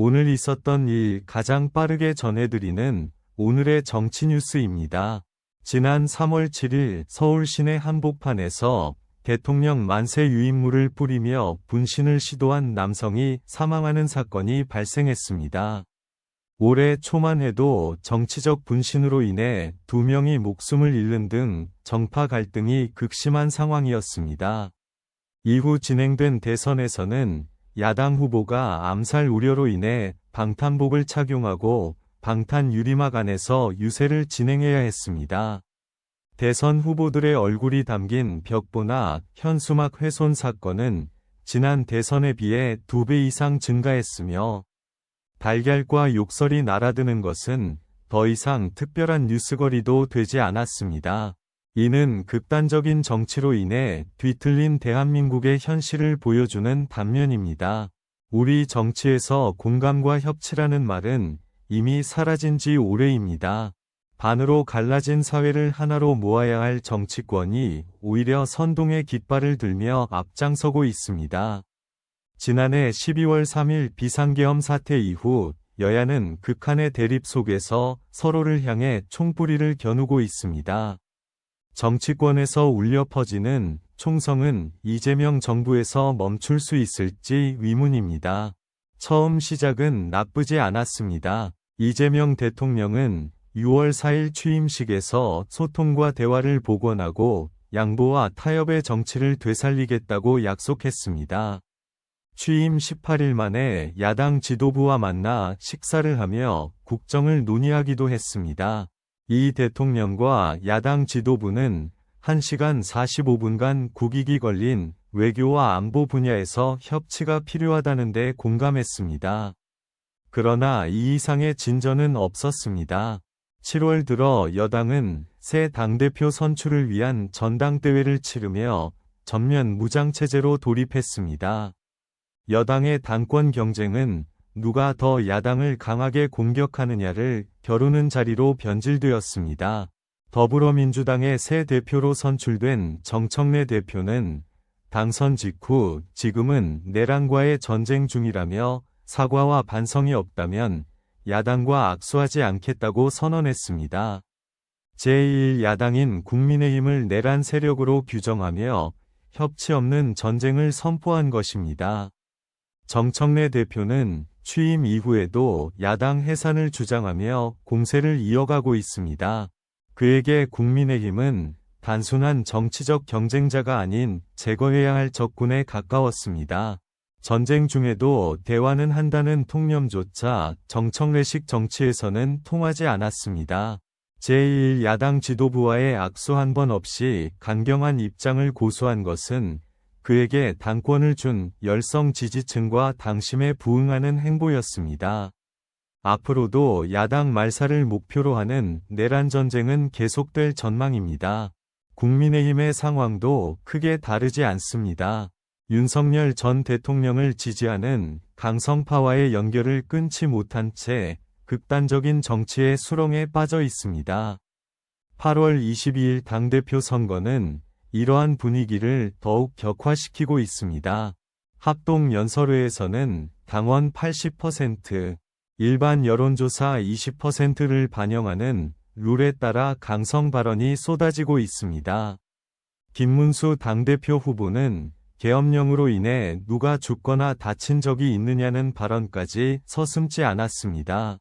오늘 있었던 일 가장 빠르게 전해드리는 오늘의 정치 뉴스입니다. 지난 3월 7일 서울 시내 한복판에서 대통령 만세 유인물을 뿌리며 분신을 시도한 남성이 사망하는 사건이 발생했습니다. 올해 초만 해도 정치적 분신으로 인해 두 명이 목숨을 잃는 등 정파 갈등이 극심한 상황이었습니다. 이후 진행된 대선에서는 야당 후보가 암살 우려로 인해 방탄복을 착용하고 방탄 유리막 안에서 유세를 진행해야 했습니다. 대선 후보들의 얼굴이 담긴 벽보나 현수막 훼손 사건은 지난 대선에 비해 두 배 이상 증가했으며 달걀과 욕설이 날아드는 것은 더 이상 특별한 뉴스거리도 되지 않았습니다. 이는 극단적인 정치로 인해 뒤틀린 대한민국의 현실을 보여주는 단면입니다. 우리 정치에서 공감과 협치라는 말은 이미 사라진 지 오래입니다. 반으로 갈라진 사회를 하나로 모아야 할 정치권이 오히려 선동의 깃발을 들며 앞장서고 있습니다. 지난해 12월 3일 비상계엄 사태 이후 여야는 극한의 대립 속에서 서로를 향해 총뿌리를 겨누고 있습니다. 정치권에서 울려 퍼지는 총성은 이재명 정부에서 멈출 수 있을지 의문입니다. 처음 시작은 나쁘지 않았습니다. 이재명 대통령은 6월 4일 취임식에서 소통과 대화를 복원하고 양보와 타협의 정치를 되살리겠다고 약속했습니다. 취임 18일 만에 야당 지도부와 만나 식사를 하며 국정을 논의하기도 했습니다. 이 대통령과 야당 지도부는 1시간 45분간 국익이 걸린 외교와 안보 분야에서 협치가 필요하다는데 공감했습니다. 그러나 이 이상의 진전은 없었습니다. 7월 들어 여당은 새 당대표 선출을 위한 전당대회를 치르며 전면 무장체제로 돌입했습니다. 여당의 당권 경쟁은 누가 더 야당을 강하게 공격하느냐를 겨루는 자리로 변질되었습니다. 더불어민주당의 새 대표로 선출된 정청래 대표는 당선 직후 지금은 내란과의 전쟁 중이라며 사과와 반성이 없다면 야당과 악수하지 않겠다고 선언했습니다. 제1야당인 국민의힘을 내란 세력으로 규정하며 협치 없는 전쟁을 선포한 것입니다. 정청래 대표는 취임 이후에도 야당 해산을 주장하며 공세를 이어가고 있습니다. 그에게 국민의힘은 단순한 정치적 경쟁자가 아닌 제거해야 할 적군에 가까웠습니다. 전쟁 중에도 대화는 한다는 통념조차 정청래식 정치에서는 통하지 않았습니다. 제1야당 지도부와의 악수 한 번 없이 강경한 입장을 고수한 것은 그에게 당권을 준 열성 지지층과 당심에 부응하는 행보였습니다. 앞으로도 야당 말살을 목표로 하는 내란 전쟁은 계속될 전망입니다. 국민의힘의 상황도 크게 다르지 않습니다. 윤석열 전 대통령을 지지하는 강성파와의 연결을 끊지 못한 채 극단적인 정치의 수렁에 빠져 있습니다. 8월 22일 당대표 선거는 이러한 분위기를 더욱 격화시키고 있습니다. 합동 연설회에서는 당원 80%, 일반 여론조사 20%를 반영하는 룰에 따라 강성 발언이 쏟아지고 있습니다. 김문수 당대표 후보는 계엄령으로 인해 누가 죽거나 다친 적이 있느냐는 발언까지 서슴지 않았습니다.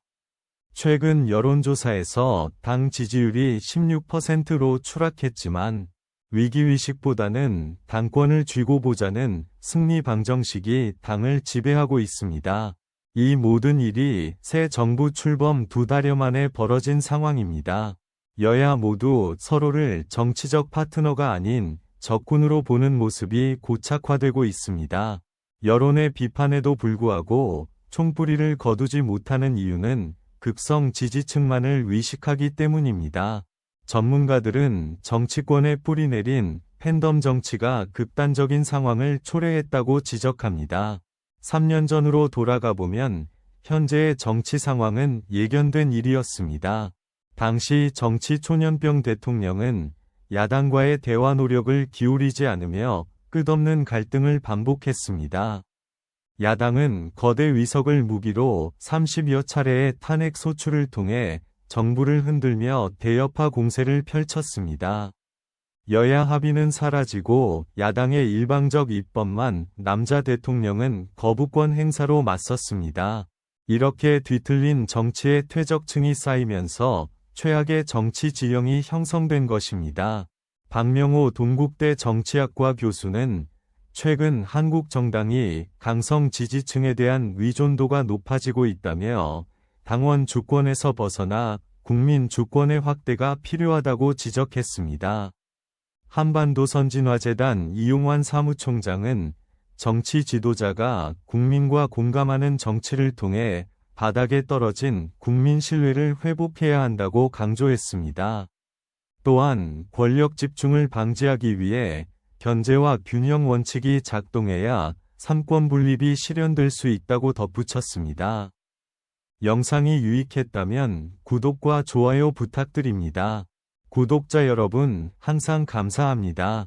최근 여론조사에서 당 지지율이 16%로 추락했지만 위기의식보다는 당권을 쥐고 보자는 승리 방정식이 당을 지배하고 있습니다. 이 모든 일이 새 정부 출범 두 달여 만에 벌어진 상황입니다. 여야 모두 서로를 정치적 파트너가 아닌 적군으로 보는 모습이 고착화되고 있습니다. 여론의 비판에도 불구하고 총뿌리를 거두지 못하는 이유는 극성 지지층만을 위식하기 때문입니다. 전문가들은 정치권에 뿌리내린 팬덤 정치가 극단적인 상황을 초래했다고 지적합니다. 3년 전으로 돌아가 보면 현재의 정치 상황은 예견된 일이었습니다. 당시 정치 초년병 대통령은 야당과의 대화 노력을 기울이지 않으며 끝없는 갈등을 반복했습니다. 야당은 거대 위석을 무기로 30여 차례의 탄핵 소추를 통해 정부를 흔들며 대여파 공세를 펼쳤습니다. 여야 합의는 사라지고 야당의 일방적 입법만 남자 대통령은 거부권 행사로 맞섰습니다. 이렇게 뒤틀린 정치의 퇴적층이 쌓이면서 최악의 정치 지형이 형성된 것입니다. 박명호 동국대 정치학과 교수는 최근 한국 정당이 강성 지지층에 대한 의존도가 높아지고 있다며 당원 주권에서 벗어나 국민 주권의 확대가 필요하다고 지적했습니다. 한반도 선진화재단 이용환 사무총장은 정치 지도자가 국민과 공감하는 정치를 통해 바닥에 떨어진 국민 신뢰를 회복해야 한다고 강조했습니다. 또한 권력 집중을 방지하기 위해 견제와 균형 원칙이 작동해야 삼권 분립이 실현될 수 있다고 덧붙였습니다. 영상이 유익했다면 구독과 좋아요 부탁드립니다. 구독자 여러분, 항상 감사합니다.